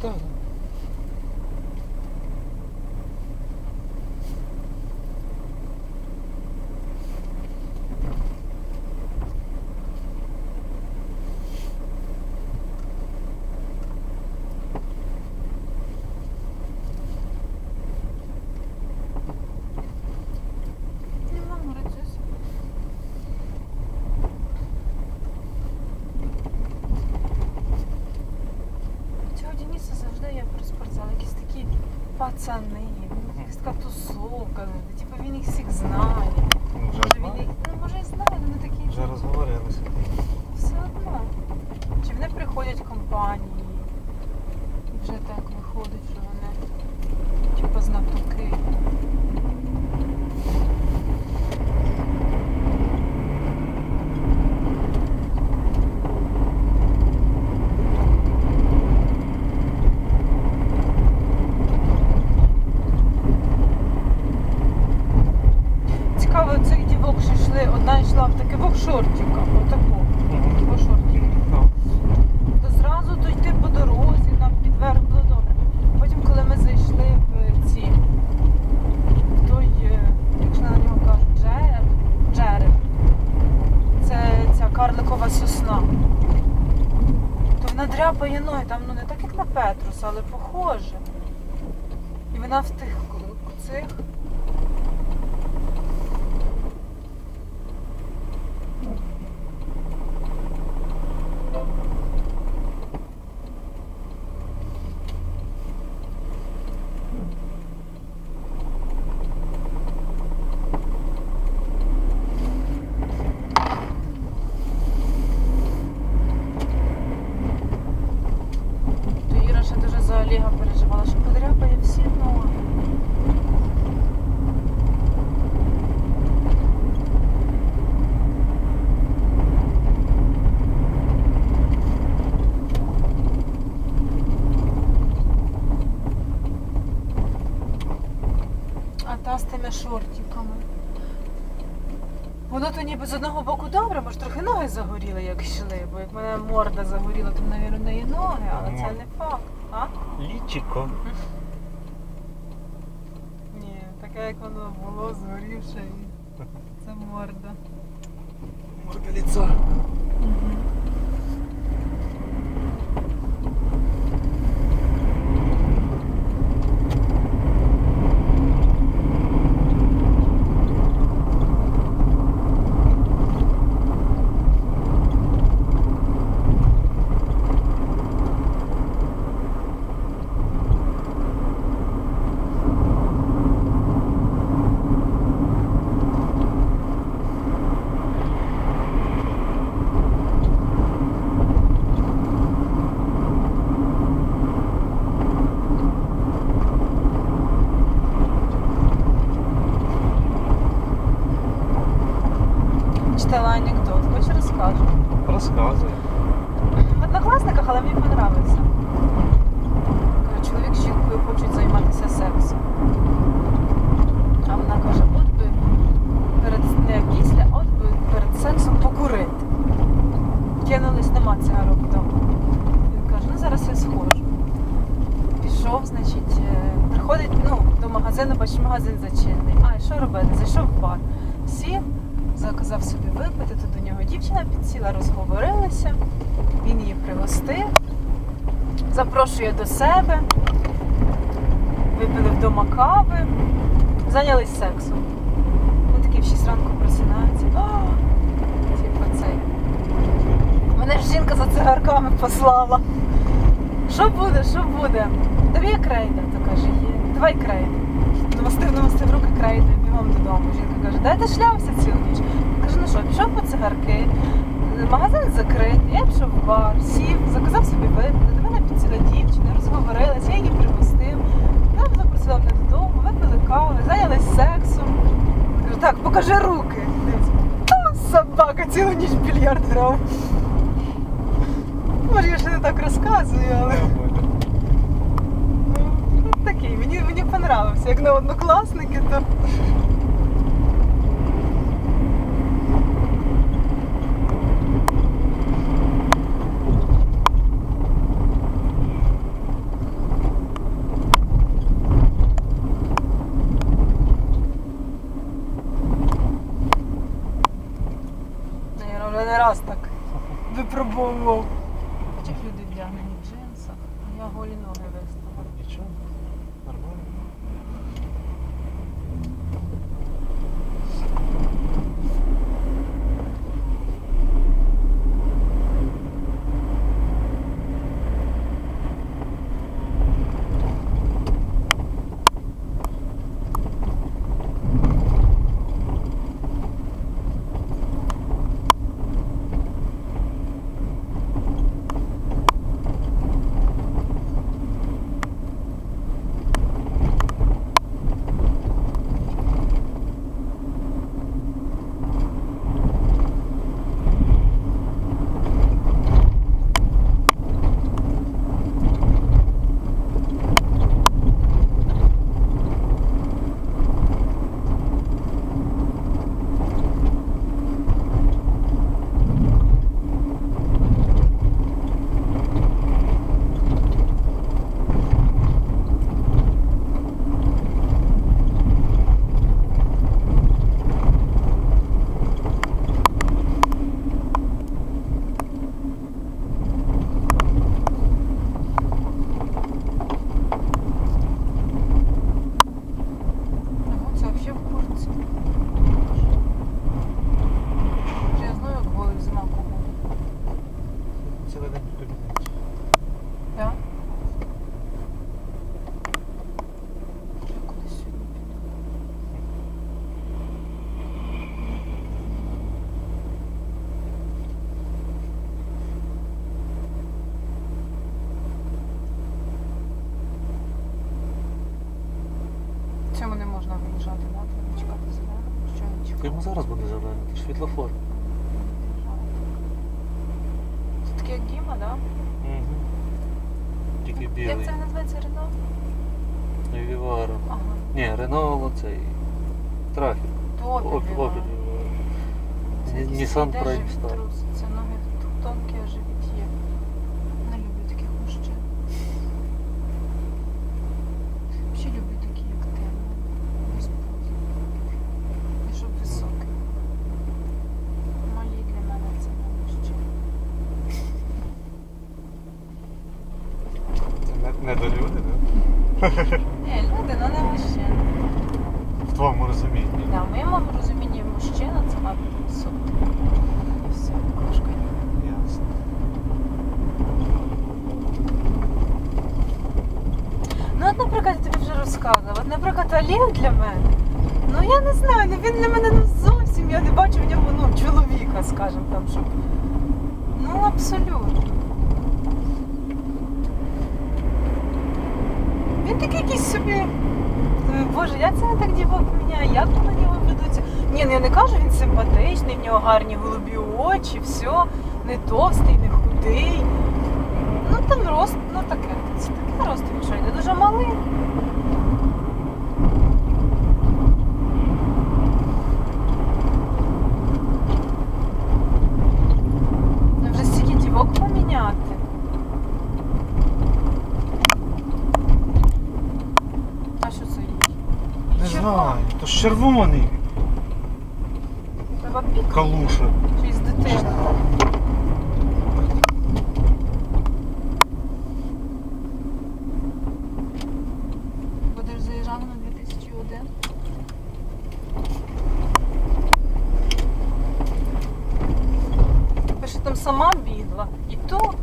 Так. Пацани. Якась така тусовка. Типу він їх всіх знає. Ну, Вже Може він знаю. їх. Ну може і знає, але не такі. Вже розговорилися. Все одно. Чи вони приходять в компанії? І вже так виходить, що вони типу знатоки. Цікаво, цих дівок що йшли, одна йшла в таке в шортиках, отаку, в шортиках. Ну, То зразу то йти по дорозі, там підверх було добре. Потім, коли ми зайшли в ці, в той, е, якщо на нього кажуть, джереб, джереб, це ця карликова сосна. То вона дряпає ноги, там ну не так, як на Петруса, але похоже. І вона в тих цих. То Іра ще дуже за Олега переживала, що подряпає всі ноги. А та з тими шортиками. Воно то ніби з одного боку добре, бо ж трохи ноги загоріли, як йшли, бо як мене морда загоріла, то, мабуть, в неї ноги, але це не факт. А? Лічико. Ні, таке як воно було, згорівше і це морда. Морда лица. Читала Розказує. В однокласниках, але мені подобається. Каже, Чоловік з жінкою хочуть займатися сексом. А вона каже, от би перед не після, от би перед сексом покурити. Кинулись, нема цигарок вдома. Він каже, ну зараз я схожу. Пішов, значить, е, приходить ну, до магазину, бачить, магазин зачинений. А, і що робити? Зайшов в бар. Сів, заказав собі випити, тут до нього дівчина підсіла, розговорилися. Він її пригостив, запрошує до себе, випили вдома кави, зайнялись сексом. Він такий в 6 ранку просинається. Типа цей. Мене ж жінка за цигарками послала. Що буде, що буде? Є крейда, то каже, є. Давай крейду. Намастив, намастив руки крейду, бігом додому. Жінка каже, де ти шлявся цілу ніч? Каже, ну що, пішов по цигарки, магазин закритий, я пішов в бар, сів, заказав собі випити, мене дівчина, розговорилася, я її пригостив. Вона запросила мене додому, випили кави, зайнялись сексом. Кажу, так, покажи руки. Та собака цілу ніч більярд грав. Може, я ще не так розказую, але. Ну, такий, мені, мені понравився. Як на однокласники, то Ми не раз так випробовував. Бачиш, люди вдягнені в джинсах, а я голі ноги. Що? Йому зараз буде зелений, це світлофор. Це таке як Діма, да? Угу. Тільки Як це називається Рено? Вівара. Ага. Ні, Рено цей. Трафік. Опіль Опіль Вівара. Вівара. Це Ні- якийсь Nissan йде Prime живіт Star. труситься, ноги тонкі, а живіт є. Не люблю таких мужчин. Взагалі люблю такі, як ти. Без пуза. І щоб високий. Малі для мене це не мужчина. Це не, до люди, так? Ні, люди, ну не мужчина. В твоєму розумінні. Да, в моєму розумінні мужчина це високий. І все, кошка. Ясно. Ну, от, наприклад, я тобі вже розказувала. От, наприклад, Олег для мене. Ну я не знаю, ну він для мене ну зовсім я не бачу в ньому ну, чоловіка, скажімо там, щоб. Ну, абсолютно. Він такий якийсь собі. Як це так дівок поміняю, Як на нього ведуться? Ні, ну я не кажу, він симпатичний, в нього гарні голубі очі, все, не товстий, не худий. Ну там рост, ну таке. Це таке рост що йде дуже малий. Ну вже стільки дівок поміняти. А що це їй? Не Їй червоно. Знаю, то ж червоний Треба пік калуша. чи з дитини. Будеш заїжджати на 2001? Я там сама бігла. І то.